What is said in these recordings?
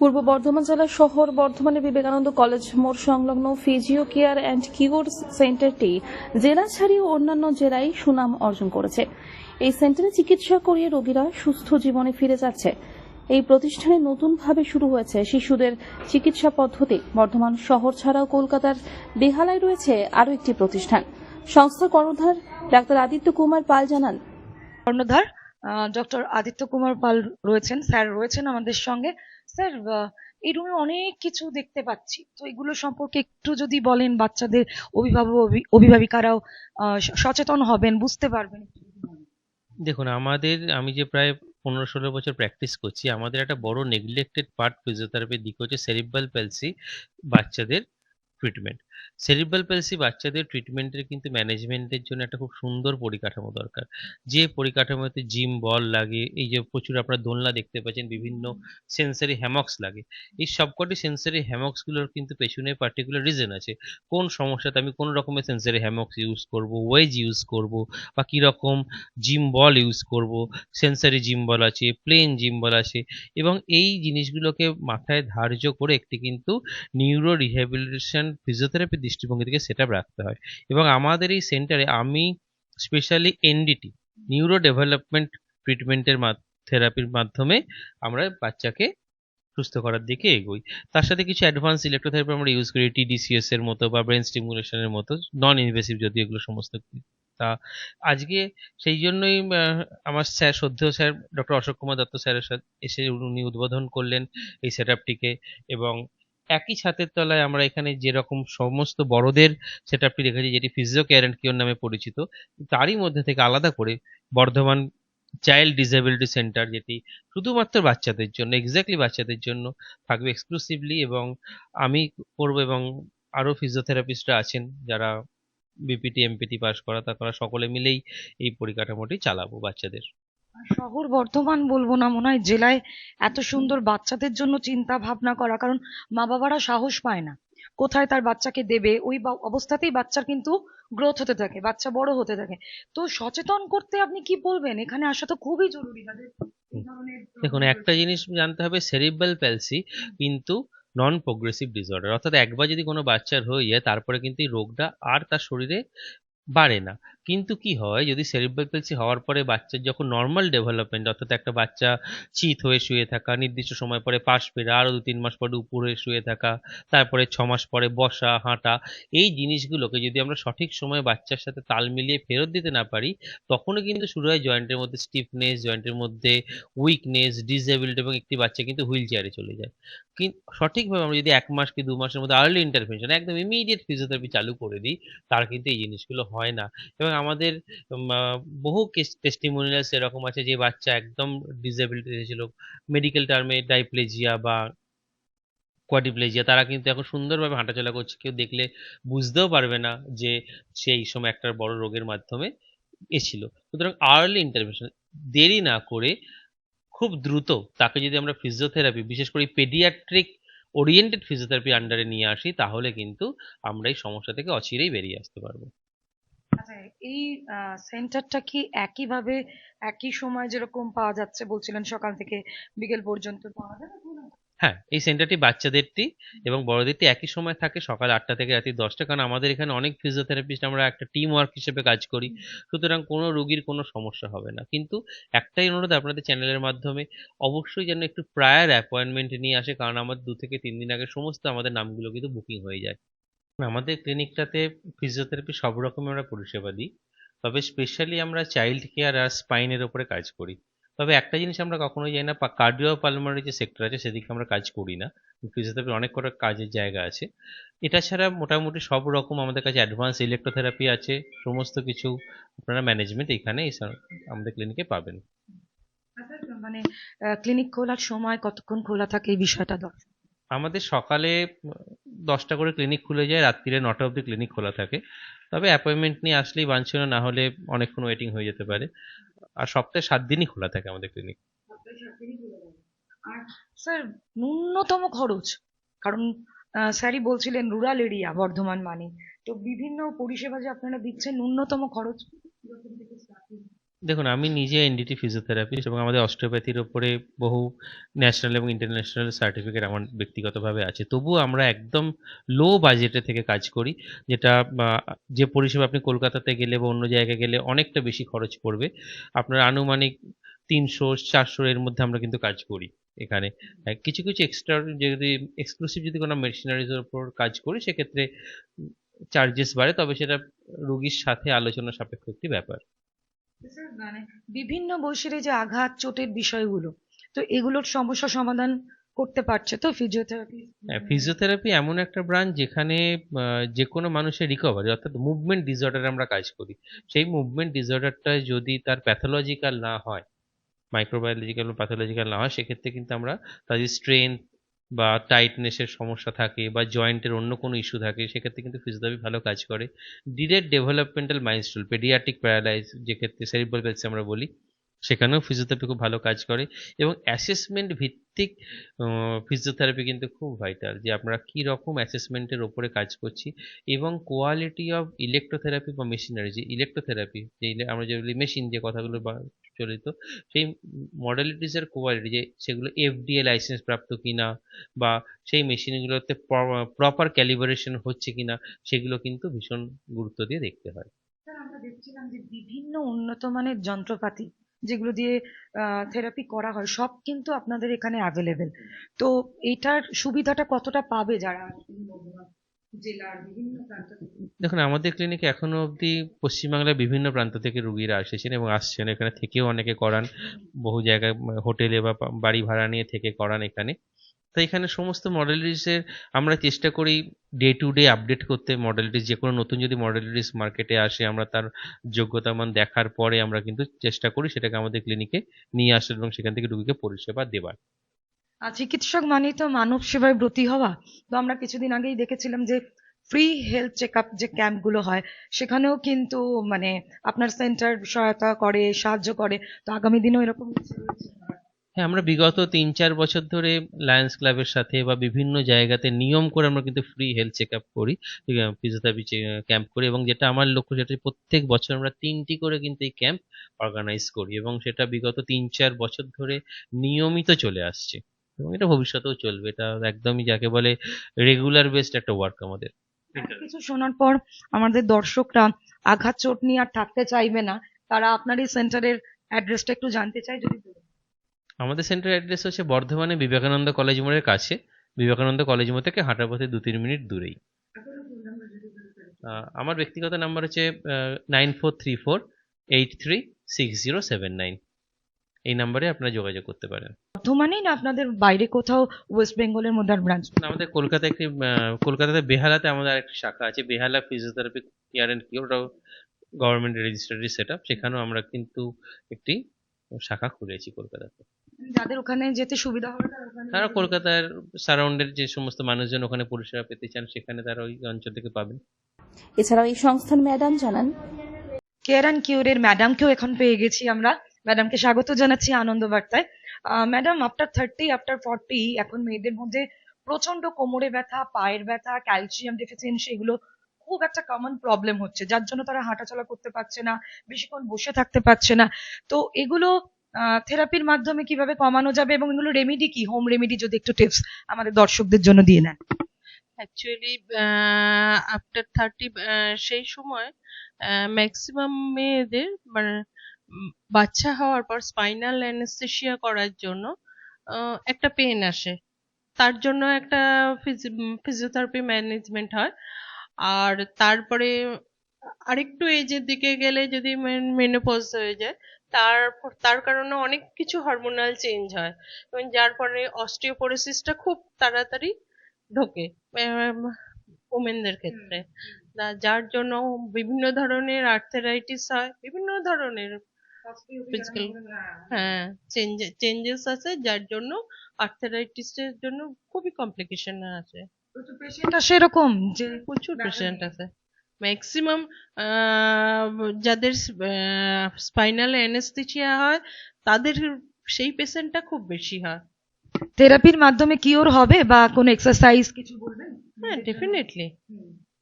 পূর্ব বর্ধমান জেলার শহর বর্ধমানের বিবেকানন্দ কলেজ মোড় সংলগ্ন ফিজিও কেয়ার অ্যান্ড কিউর সেন্টারটি জেলা ছাড়িয়ে অন্যান্য জেলায় সুনাম অর্জন করেছে। এই সেন্টারে চিকিৎসা করিয়ে রোগীরা সুস্থ জীবনে ফিরে যাচ্ছে। এই প্রতিষ্ঠানে নতুনভাবে শুরু হয়েছে শিশুদের চিকিৎসা পদ্ধতি। বর্ধমান শহর ছাড়াও কলকাতার বেহালায় রয়েছে আরও একটি প্রতিষ্ঠান। সংস্থা কর্ণধার ডাক্তার আদিত্য কুমার পাল জানান, কর্ণধার ডক্টর আদিত্য কুমার পাল রয়েছেন স্যার রয়েছেন আমাদের সঙ্গে। স্যার এই রুমে অনেক কিছু দেখতে পাচ্ছি। তো এগুলো সম্পর্কে একটু যদি বলেন, বাচ্চাদের অভিভাবক অভিভাবিকারাও সচেতন হবেন, বুঝতে পারবেন দেখুন, আমাদের, আমি যে প্রায় পনেরো ষোলো বছর প্র্যাকটিস করছি, আমাদের একটা বড় নেগলেক্টেড পার্ট ফিজিওথেরাপির দিক হচ্ছে সেরিব্রাল প্যালসি বাচ্চাদের ট্রিটমেন্ট সেরিব্রাল প্যালসি বাচ্চাদের ট্রিটমেন্টের কিন্তু ম্যানেজমেন্টের জন্য একটা খুব সুন্দর পরিকাঠামো দরকার। যে পরিকাঠামোতে জিম বল লাগে, এই যে প্রচুর আপনার দোলনা দেখতে পাচ্ছেন, বিভিন্ন সেন্সারি হ্যামক্স লাগে। এই সবকটি সেন্সারি হ্যামক্সগুলোর কিন্তু পেছনে পার্টিকুলার রিজন আছে। কোন সমস্যাতে আমি কোন রকমের সেন্সারি হ্যামক্স ইউজ করব ওয়েজ ইউজ করব, বা কী রকম জিম বল ইউজ করব সেন্সারি জিম বল আছে প্লেন জিম বল আছে, এবং এই জিনিসগুলোকে মাথায় ধার্য করে একটি কিন্তু নিউরো রিহ্যাবিলিটেশন ফিজিওথেরাপি দৃষ্টিভঙ্গি থেকে সেট রাখতে হয়। এবং আমাদের এই সেন্টারে আমি স্পেশালি এনডিটি নিউরো ডেভেলপমেন্ট ট্রিটমেন্টের থেরাপির মাধ্যমে আমরা বাচ্চাকে সুস্থ করার দিকে এগোই। তার সাথে কিছু অ্যাডভান্স ইলেকট্রোথেরাপি আমরা ইউজ করি টিডিসিএস এর মতো বা ব্রেন স্টিমুলেশনের মতো নন ইনভেসিভ যদি এগুলো সমস্ত তা আজকে সেই জন্যই আমার স্যার শ্রদ্ধেয় স্যার ডক্টর অশোক কুমার দত্ত স্যারের সাথে এসে উনি উদ্বোধন করলেন এই সেট এবং একই ছাতের তলায় আমরা এখানে যেরকম সমস্ত বড়দের সেট আপটি রেখেছি যেটি ফিজিও কেয়ার অ্যান্ড কিওর নামে পরিচিত, তারই মধ্যে থেকে আলাদা করে বর্ধমান চাইল্ড ডিসেবিলিটি সেন্টার যেটি শুধুমাত্র বাচ্চাদের জন্য এক্স্যাক্টলি বাচ্চাদের জন্য থাকবে এক্সক্লুসিভলি এবং আমি করব এবং আরও ফিজিওথেরাপিস্টরা আছেন যারা বিপিটি এমপিটি পাস করা তা করা সকলে মিলেই এই পরিকাঠামোটি চালাবো বাচ্চাদের। শহর বর্ধমান বলব না, মনে হয় জেলায় এত সুন্দর বাচ্চাদের জন্য চিন্তা ভাবনা করা, কারণ মা বাবারা সাহস পায় না। কোথায় তার বাচ্চাকে দেবে? ওই অবস্থাতেই বাচ্চার কিন্তু গ্রোথ হতে থাকে, বাচ্চা বড় হতে থাকে। তো সচেতন করতে আপনি কি বলবেন? এখানে আসা তো খুবই জরুরি। তাদের দেখুন, একটা জিনিস জানতে হবে সেরিব্রাল প্যালসি কিন্তু নন প্রোগ্রেসিভ ডিসঅর্ডার অর্থাৎ একবার যদি কোনো বাচ্চার হয়ে যায়, তারপরে কিন্তু এই রোগটা আর তার শরীরে বাড়ে না। কিন্তু কি হয়, যদি সেরিব্রাল প্যালসি হওয়ার পরে বাচ্চার যখন নর্মাল ডেভেলপমেন্ট অর্থাৎ একটা বাচ্চা চিত হয়ে শুয়ে থাকা, নির্দিষ্ট সময় পরে পাশ ফেরা, আরও দু তিন মাস পরে উপরে শুয়ে থাকা, তারপরে ছ মাস পরে বসা, হাঁটা, এই জিনিসগুলোকে যদি আমরা সঠিক সময়ে বাচ্চার সাথে তাল মিলিয়ে ফেরত দিতে না পারি, তখনও কিন্তু শুরু হয় জয়েন্টের মধ্যে স্টিফনেস জয়েন্টের মধ্যে উইকনেস ডিসেবিলিটি এবং একটি বাচ্চা কিন্তু হুইল চেয়ারে চলে যায়। কিন্তু সঠিকভাবে আমরা যদি এক মাস কি দু মাসের মধ্যে আর্লি ইন্টারভেনশন একদম ইমিডিয়েট ফিজিওথেরাপি চালু করে দিই, তার কিন্তু এই জিনিসগুলো হয় না। এবং আমাদের বহু কেস টেস্টিমোনিয়ালস এরকম আছে যে বাচ্চা একদম ডিসেবিলিটি হয়েছিল মেডিকেল টার্মে ডাইপ্লেজিয়া বা কোয়াডিপ্লেজিয়া তারা কিন্তু এখন সুন্দরভাবে হাঁটাচলা করছে। কেউ দেখলে বুঝতেও পারবে না যে সেই সময় একটা বড় রোগের মাধ্যমে এসেছিল সুতরাং আর্লি ইন্টারভেনশন দেরি না করে খুব দ্রুত তাকে যদি আমরা ফিজিওথেরাপি বিশেষ করে পেডিয়াট্রিক ওরিয়েন্টেড ফিজিওথেরাপি আন্ডারে নিয়ে আসি, তাহলে কিন্তু আমরা এই সমস্যা থেকে অচিরেই বেরিয়ে আসতে পারব। এই সেন্টারটা কি একইভাবে একই সময় যেরকম পাওয়া যাচ্ছে বলছিলেন সকাল থেকে বিকেল পর্যন্ত পাওয়া যাবে? হ্যাঁ এই সেন্টারটি বাচ্চাদেরটি এবং বড়দেরটি একই সময় থাকে সকাল আটটা থেকে রাত্রি দশটা কারণ আমাদের এখানে অনেক ফিজিওথেরাপিস্ট আমরা একটা টিম ওয়ার্ক হিসেবে কাজ করি। সুতরাং কোনো রোগীর কোনো সমস্যা হবে না। কিন্তু একটাই অনুরোধ আপনাদের চ্যানেলের মাধ্যমে, অবশ্যই যেন একটু প্রায়ার অ্যাপয়েন্টমেন্ট নিয়ে আসে কারণ আমাদের দু থেকে তিন দিন আগে সমস্ত আমাদের নামগুলো কিন্তু বুকিং হয়ে যায়। আমাদের ক্লিনিকটাতে ফিজিওথেরাপি সব রকমের আমরা পরিষেবা দিই। তবে স্পেশালি আমরা চাইল্ড কেয়ার আর স্পাইনের ওপরে কাজ করি। তবে একটা জিনিস আমরা কখনোই যাই না কার্ডিও পালমারি যে সেক্টর আছে সেদিকে আমরা কাজ করি না। ফিজিওথেরাপির অনেক কটা কাজের জায়গা আছে। এটা ছাড়া মোটামুটি সব রকম আমাদের কাছে অ্যাডভান্স ইলেকট্রোথেরাপি আছে সমস্ত কিছু আপনারা ম্যানেজমেন্ট এখানে আমাদের ক্লিনিকে পাবেন। আচ্ছা, মানে ক্লিনিক খোলার সময় কতক্ষণ খোলা থাকে এই বিষয়টা দরকার? আমাদের সকালে দশটা করে ক্লিনিক খুলে যায়, রাত্রিরে নটা অবধি ক্লিনিক খোলা থাকে। তবে অ্যাপয়েন্টমেন্ট নিয়ে আসলেই বাঞ্ছনীয়, না হলে অনেকক্ষণ ওয়েটিং হয়ে যেতে পারে। আর সপ্তাহে সাত দিনই খোলা থাকে আমাদের ক্লিনিক আর স্যার, ন্যূনতম খরচ, কারণ স্যারই বলছিলেন রুরাল এরিয়া বর্ধমান মানে। তো বিভিন্ন পরিষেবা যে আপনারা দিচ্ছেন, ন্যূনতম খরচ? দেখুন, আমি নিজে এনডিটি ফিজিওথেরাপিস্ট এবং আমাদের অস্টিওপ্যাথির ওপরে বহু ন্যাশনাল এবং ইন্টারন্যাশনাল সার্টিফিকেট আমার ব্যক্তিগতভাবে আছে। তবুও আমরা একদম লো বাজেটে থেকে কাজ করি, যেটা যে পরিষেবা আপনি কলকাতাতে গেলে বা অন্য জায়গায় গেলে অনেকটা বেশি খরচ পড়বে। আপনার আনুমানিক তিনশো, চারশো এর মধ্যে আমরা কিন্তু কাজ করি এখানে। কিছু কিছু এক্সট্রা যদি এক্সক্লুসিভ যদি কোনো মেশিনারিজের উপর কাজ করি, সেক্ষেত্রে চার্জেস বাড়ে, তবে সেটা রুগীর সাথে আলোচনা সাপেক্ষ একটি ব্যাপার। বিভিন্ন বয়সের যে আঘাত চোটের বিষয়গুলো তো এগুলোর সমস্যা সমাধান করতে পারছে তো ফিজিওথেরাপি ফিজিওথেরাপি এমন একটা ব্রাঞ্চ যেখানে যে কোনো মানুষের রিকভারি অর্থাৎ মুভমেন্ট ডিসঅর্ডার আমরা কাজ করি। সেই মুভমেন্ট ডিসঅর্ডারটা যদি তার প্যাথোলজিক্যাল না হয় মাইক্রোবায়োলজিক্যাল বা প্যাথোলজিক্যাল না হয় সেক্ষেত্রে কিন্তু আমরা তাদের স্ট্রেংথ বা টাইটনেসের সমস্যা থাকে বা জয়েন্টের অন্য কোনো ইস্যু থাকে, সেক্ষেত্রে কিন্তু ফিজিওথেরাপি ভালো কাজ করে। Direct developmental milestone paediatric paralyse যেক্ষেত্রে সেরিব্রাল প্যালসি আমরা বলি সেখানেও ফিজিওথেরাপি খুব ভালো কাজ করে এবং অ্যাসেসমেন্ট ভিত্তিক ফিজিওথেরাপি কিন্তু খুব ভাইটাল যে আমরা কি রকম অ্যাসেসমেন্টের ওপরে কাজ করছি এবং কোয়ালিটি অফ ইলেকট্রোথেরাপি বা মেশিনারি যে ইলেকট্রোথেরাপি যে আমরা যে মেশিন যে কথাগুলো চলিত, সেই মডালিটিসের কোয়ালিটি যে সেগুলো এফডিএ লাইসেন্স প্রাপ্ত কিনা বা সেই মেশিনগুলোতে প্রপার ক্যালিবারেশন হচ্ছে কিনা সেগুলো কিন্তু ভীষণ গুরুত্ব দিয়ে দেখতে হয়। বিভিন্ন উন্নত মানের যন্ত্রপাতি যেগুলো দিয়ে থেরাপি করা হয় সব কিন্তু আপনাদের এখানে অ্যাভেলেবেল তো এটার সুবিধাটা কতটা পাবে যারা জেলার বিভিন্ন প্রান্ত দেখুন আমাদের ক্লিনিকে এখনও অবধি পশ্চিমবাংলার বিভিন্ন প্রান্ত থেকে রুগীরা আসেছেন এবং আসছেন। এখানে থেকেও অনেকে করান বহু জায়গায় উম, হোটেলে বা বাড়ি ভাড়া নিয়ে থেকে করান এখানে। তো এখানে সমস্ত মডেল মডেলিটিসের আমরা চেষ্টা করি ডে টু ডে আপডেট করতে মডেলিটিস যে কোনো নতুন যদি মডেল মডেলিটিস মার্কেটে আসে, আমরা তার যোগ্যতা মান দেখার পরে আমরা কিন্তু চেষ্টা করি সেটাকে আমাদের ক্লিনিকে নিয়ে আসার এবং সেখান থেকে রুগীকে পরিষেবা আর চিকিৎসক মানেই তো মানব সেবায় ব্রতী হওয়া। তো আমরা কিছুদিন আগেই দেখেছিলাম যে ফ্রি হেলথ চেক আপ যে ক্যাম্পগুলো হয়, সেখানেও কিন্তু মানে আপনার সেন্টার সহায়তা করে, সাহায্য করে। তো আগামী দিনেও এরকম? হ্যাঁ আমরা বিগত তিন চার বছর ধরে লায়ন্স ক্লাবের সাথে বা বিভিন্ন জায়গাতে নিয়ম করে আমরা কিন্তু ফ্রি হেলথ চেক আপ করি ফিজিওথেরাপি ক্যাম্প করি এবং যেটা আমার লক্ষ্য সেটা প্রত্যেক বছর আমরা তিনটি করে কিন্তু এই ক্যাম্প অর্গানাইজ করি এবং সেটা বিগত তিন চার বছর ধরে নিয়মিত চলে আসছে এবং এটা ভবিষ্যতেও চলবে। এটা একদমই যাকে বলে রেগুলার বেসড একটা ওয়ার্ক আমাদের। কিছু শোনার পর আমাদের দর্শকরা আঘাত চোট নিয়ে আর থাকতে চাইবে না তারা আপনার এই সেন্টারের অ্যাড্রেসটা একটু জানতে চাই যদি বলেন। আমাদের সেন্টার অ্যাড্রেস হচ্ছে বর্ধমানে বিবেকানন্দ কলেজ মোড়ের কাছে। বিবেকানন্দ কলেজ মোড় থেকে হাঁটা পথে দু তিন মিনিট দূরেই। আমার ব্যক্তিগত নাম্বার হচ্ছে nine four three four eight three six zero seven nine এই নাম্বারে আপনারা যোগাযোগ করতে পারেন। বর্ধমানেই না আপনাদের বাইরে কোথাও ওয়েস্ট বেঙ্গলের মধ্যে আর ব্রাঞ্চ আমাদের কলকাতায় একটি কলকাতাতে বেহালাতে আমাদের আরেকটি শাখা আছে Behala physiotherapy care and cure ওটাও গভর্নমেন্ট রেজিস্ট্রারি সেট আপ সেখানেও আমরা কিন্তু একটি শাখা খুলেছি কলকাতাতে। যাদের ওখানে যেতে সুবিধা হবে তারা কলকাতার সারাউন্ডের যে সমস্ত মানুষজন ওখানে পরিষেবা পেতে চান সেখানে তারা ওই অঞ্চল থেকে পাবেন। এছাড়াও এই সংস্থার ম্যাডাম জানান কেয়ার অ্যান্ড কিউরের ম্যাডামকেও এখন পেয়ে গেছি আমরা। ম্যাডামকে স্বাগত জানাচ্ছি আনন্দ বার্তায়। Madam after thirty after forty এখন মেয়েদের মধ্যে প্রচণ্ড কোমরে ব্যথা পায়ের ব্যথা ক্যালসিয়াম ডেফিসিয়েন্সি এগুলো খুব একটা কমন প্রবলেম হচ্ছে যার জন্য তারা হাঁটাচলা করতে পারছে না বেশিক্ষণ বসে থাকতে পারছে না। তো এগুলো থেরাপির মাধ্যমে কীভাবে কমানো যাবে এবং এগুলো রেমেডি কি? হোম রেমিডি যদি একটু টিপস আমাদের দর্শকদের জন্য দিয়ে নেন অ্যাকচুয়ালি আফটার থার্টি সেই সময় ম্যাক্সিমাম মেয়েদের মানে বাচ্চা হওয়ার পর স্পাইনাল অ্যানেস্থেসিয়া করার জন্য একটা পেন আসে। তার জন্য একটা ফিজিওথেরাপি ম্যানেজমেন্ট হয়। আর তারপরে আরেকটু এজের দিকে গেলে যদি মেনোপজ হয়ে যায় তার তার কারণে অনেক কিছু হরমোনাল চেঞ্জ হয়। এবং যার ফলে অস্টিওপোরোসিসটা খুব তাড়াতাড়ি ঢোকে ওমেনদের ক্ষেত্রে। যার জন্য বিভিন্ন ধরনের আর্থারাইটিস হয় বিভিন্ন ধরনের Physical, হ্যাঁ চেঞ্জেস আছে যার জন্য আর্থারাইটিসের জন্য খুবই কমপ্লিকেশন আছে। পেশেন্ট আসে। এরকম যে প্রচুর পেশেন্ট আছে। ম্যাক্সিমাম যাদের স্পাইনাল অ্যানেস্থেসিয়া হয় তাদের সেই পেশেন্টটা খুব বেশি হয়। থেরাপির মাধ্যমে কিওর হবে বা কোনো এক্সারসাইজ কিছু বলবেন? হ্যাঁ ডেফিনেটলি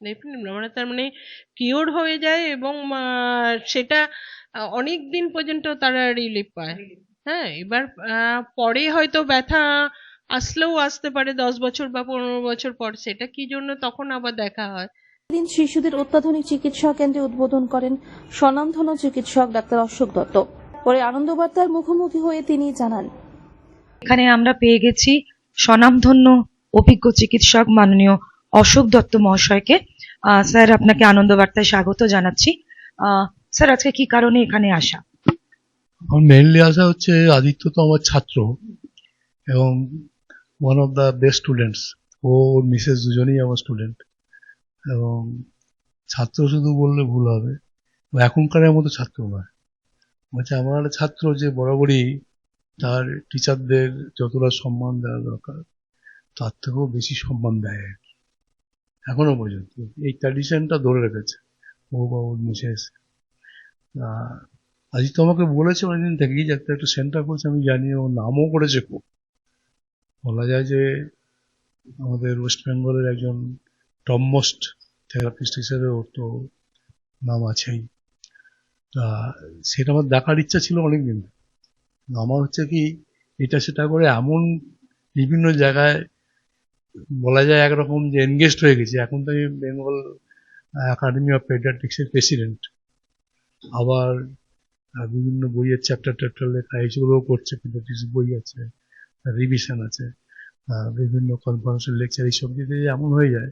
ডেফিনেটলি মানে তার মানে কিওর হয়ে যায় এবং সেটা অনেক দিন পর্যন্ত তারা রিলিফ পায়। হ্যাঁ এবার পরে হয়তো ব্যথা আসলেও আসতে পারে দশ বছর বা পনেরো বছর পর সেটা কি জন্য তখন আবার দেখা হয়। এদিন শিশুদের অত্যাধুনিক চিকিৎসা কেন্দ্রে উদ্বোধন করেন স্বনামধন্য চিকিৎসক ডাক্তার অশোক দত্ত। পরে আনন্দবার্তার মুখোমুখি হয়ে তিনি জানান এখানে আমরা পেয়ে গেছি স্বনামধন্য অভিজ্ঞ চিকিৎসক মাননীয় অশোক দত্ত মহাশয়কে। স্যার আপনাকে আনন্দ বার্তায় স্বাগত জানাচ্ছি। আহ, স্যার আজকে কি কারণে এখানে আসা? আমার মেইনলি আসা হচ্ছে আদিত্য তো আমার ছাত্র এবং one of the best students O Mrs দুজনেই আমার স্টুডেন্ট এবং ছাত্র শুধু বললে ভুল হবে। এখনকারের মতো ছাত্র নয়। বলছে আমার ছাত্র যে বরাবরই তার টিচারদের যতটা সম্মান দেওয়া দরকার তার থেকেও বেশি সম্মান দেয় আর কি। এখনও পর্যন্ত। এই ট্র্যাডিশনটা ধরে রেখেছে। ও বা ওর মিসেস। আহ, আদিত্য আমাকে বলেছে অনেকদিন থেকেই যে একটা একটা সেন্টার করছে আমি জানি ও নামও করেছে খুব। বলা যায় যে আমাদের ওয়েস্ট বেঙ্গলের একজন টপমোস্ট থেরাপিস্ট হিসেবে ওর তো নাম আছেই। তা সেটা আমার দেখার ইচ্ছা ছিল অনেকদিন। আমার হচ্ছে কি, এটা সেটা করে এমন বিভিন্ন জায়গায় বলা যায় একরকম যে এনগেজড হয়ে গেছি। এখন তো আমি বেঙ্গল একাডেমি অফ পেডিয়াট্রিক্সের প্রেসিডেন্ট আবার বিভিন্ন বইয়ের চ্যাপ্টার ট্যাপ্টার লেখা, এইগুলোও করছে পেডিয়াট্রিক্স বই আছে রিভিশন আছে বিভিন্ন কনফারেন্সের লেকচার এইসব দিতে এমন হয়ে যায়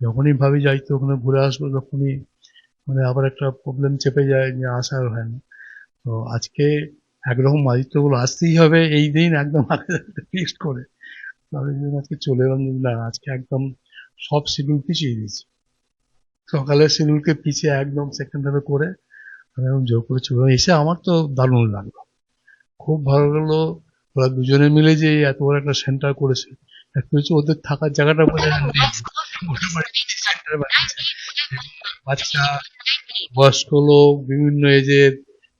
যখনই ভাবি যাই তো ওখানে ঘুরে আসব, তখনই মানে আবার একটা প্রবলেম চেপে যায় যে আসার হয় না। তো আজকে একরকম আদিত্যগুলো আসতেই হবে, এই দিন একদম আগে ফিক্সড করে। আজকে চলে এলাম না, আজকে একদম সব শিডিউল পিছিয়ে দিয়েছি। সকালের শিডিউলকে পিছিয়ে একদম সেকেন্ড হাফে করে আমি এখন জোর করে চলে। এসে আমার তো দারুণ লাগল। খুব ভালো লাগল। ওরা দুজনে মিলে যে এত বড় একটা সেন্টার করেছে। একটা হচ্ছে ওদের থাকার জায়গাটা বোঝা বাচ্চা, বয়স্ক লোক, বিভিন্ন এজের,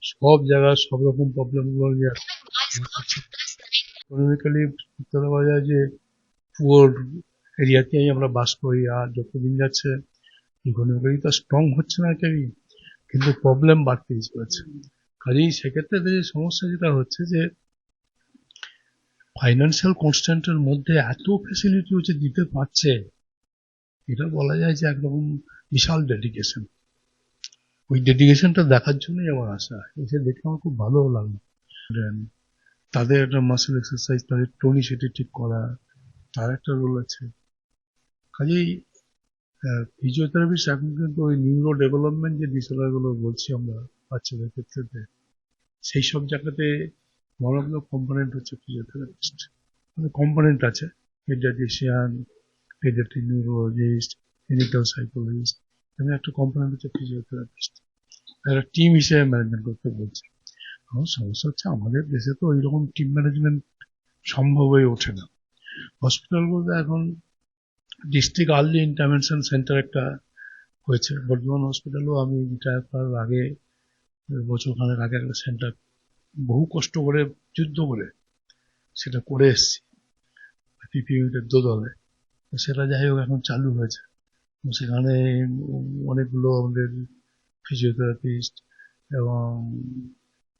সব জায়গার সব রকম প্রবলেমগুলো যে পুয়ার এরিয়াতেই আমরা বাস করি, আর যতদিন যাচ্ছে ইকোনমিক্যালি তো স্ট্রং হচ্ছে না কেউই কিন্তু প্রবলেম বাড়তেই চলেছে। কাজেই সেক্ষেত্রে যে সমস্যা যেটা হচ্ছে যে ফাইন্যান্সিয়াল কনস্ট্যান্টের মধ্যে এত ফেসিলিটি হচ্ছে দিতে পারছে এটা বলা যায় যে একরকম বিশাল ডেডিকেশন ওই ডেডিকেশনটা দেখার জন্যই আমার আশা। এসে দেখে আমার খুব ভালো লাগল। তাদের একটা মাসেল এক্সারসাইজ তাদের টোনি সেটি ঠিক করা, তার একটা রোল আছে। কাজেই ফিজিওথেরাপিস্ট এখন কিন্তু ওই নিউরো ডেভেলপমেন্ট যে ডিসঅর্ডারগুলো বলছি আমরা বাচ্চাদের ক্ষেত্রে, সেই সব জায়গাতে দ্য কম্পোনেন্ট হচ্ছে ফিজিওথেরাপিস্ট মানে কম্পোনেন্ট আছে। Paediatrician paediatric neurologist clinical psychologist এখানে একটা কম্পোনেন্ট হচ্ছে ফিজিওথেরাপিস্ট একটা টিম হিসেবে ম্যানেজমেন্ট করতে বলছে আমার সমস্যা হচ্ছে আমাদের দেশে তো ওইরকম টিম ম্যানেজমেন্ট সম্ভব হয়ে ওঠে না। হসপিটালগুলোতে এখন ডিস্ট্রিক্ট আর্লি ইন্টারভেনশন সেন্টার একটা হয়েছে। বর্ধমান হসপিটালও আমি রিটায়ার করার আগে বছর খানেক আগে একটা সেন্টার বহু কষ্ট করে, যুদ্ধ করে সেটা করে এসছি। পিপিইউটের দোদলে। সেটা যাই হোক, এখন চালু হয়েছে। সেখানে অনেকগুলো আমাদের ফিজিওথেরাপিস্ট এবং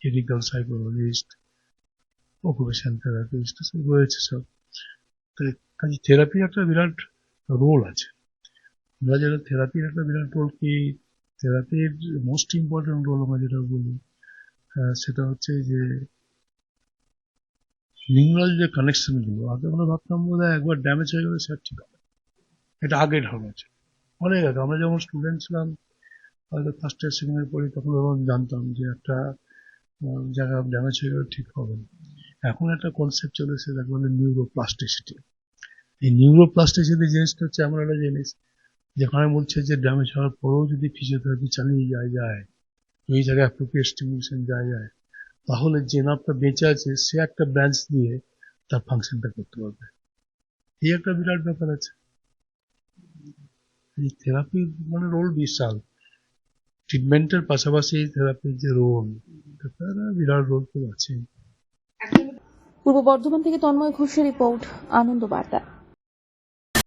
ক্লিনিক্যাল সাইকোলজিস্ট অকুপেশন থেরাপিস্ট রয়েছে সব। কাজে থেরাপির একটা বিরাট রোল আছে। আমরা যেটা থেরাপির একটা বিরাট রোল কি থেরাপির মোস্ট ইম্পর্টেন্ট রোল আমরা যেটা বলি সেটা হচ্ছে যে নিউরাল যে কানেকশনগুলো আগে আমরা ভাবতাম বোধ একবার ড্যামেজ হয়ে গেলে সব ঠিক হবে। এটা আগে ছিল। অনেক আগে আমরা যখন স্টুডেন্ট ছিলাম, হয়তো ফার্স্ট ইয়ার সেকেন্ড ইয়ার পড়ি, তখন তখন জানতাম যে একটা জায়গা ড্যামেজ হয়ে গেলে ঠিক হবে না। এখন একটা কনসেপ্ট চলে এসেছে, যাকে বলে নিউরোপ্লাস্টিসিটি এই নিউরোপ্লাস্টিসিটি জিনিসটা হচ্ছে এমন একটা জিনিস, যেখানে বলছে যে ড্যামেজ হওয়ার পরেও যদি ফিজিওথেরাপি চালিয়ে যায় যায় ওই জায়গায় অ্যাপ্রোপ্রিয়েট স্টিমুলেশন যায় যায় তাহলে যে নার্ভটা বেঁচে আছে, সে একটা ব্রাঞ্চ দিয়ে তার ফাংশনটা করতে পারবে। এই একটা বিরাট ব্যাপার আছে। এই থেরাপি মানে রোল বিশাল। ট্রিটমেন্টের পাশাপাশি থেরাপির যে রোল বিরাট রোল তো আছে পূর্ব বর্ধমান থেকে তন্ময় ঘোষের রিপোর্ট আনন্দ বার্তা।